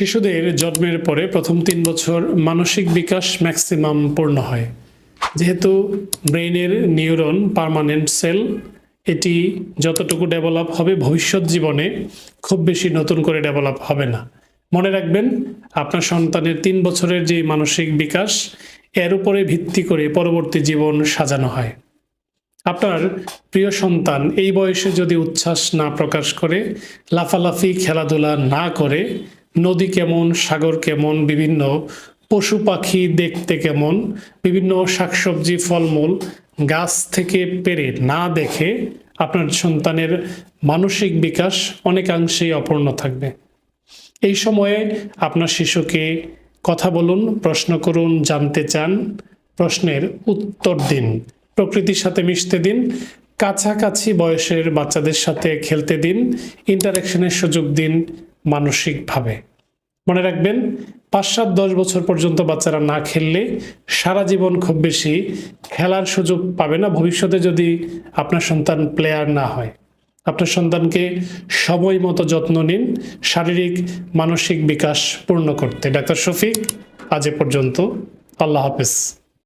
শিশুদের জন্মের পরে প্রথম তিন বছর মানসিক বিকাশ ম্যাক্সিমাম পূর্ণ হয়। যেহেতু ব্রেইনের নিউরন পার্মানেন্ট সেল, এটি যতটুকু ডেভেলপ হবে ভবিষ্যৎ জীবনে খুব বেশি নতুন করে ডেভেলপ হবে না। মনে রাখবেন, আপনার সন্তানের তিন বছরের যে মানসিক বিকাশ, এর উপরে ভিত্তি করে পরবর্তী জীবন সাজানো হয়। আপনার প্রিয় সন্তান এই বয়সে যদি উচ্ছ্বাস না প্রকাশ করে, লাফালাফি, খেলাধুলা না করে নদী কেমন, সাগর কেমন, বিভিন্ন পশু পাখি দেখতে কেমন, বিভিন্ন শাকসবজি, ফলমূল গাছ থেকে পেরে না দেখে আপনার সন্তানের মানসিক বিকাশ অনেকাংশেই অপূর্ণ থাকবে। এই সময়ে আপনার শিশুকে কথা বলুন, প্রশ্ন করুন, জানতে চান, প্রশ্নের উত্তর দিন। প্রকৃতির সাথে মিশতে দিন, কাছাকাছি বয়সের বাচ্চাদের সাথে খেলতে দিন ইন্টারাকশনের সুযোগ দিন মানসিকভাবে। মনে রাখবেন পাঁচ সাত দশ বছর পর্যন্ত বাচ্চারা না খেললে সারা জীবন খুব বেশি খেলার সুযোগ পাবে না। ভবিষ্যতে যদি আপনার সন্তান প্লেয়ার না হয়, আপনার সন্তানকে সময় মতো যত্ন নিন, শারীরিক, মানসিক বিকাশ পূর্ণ করতে। ডাক্তার শফিক, আজ এ পর্যন্ত। আল্লাহ হাফেজ।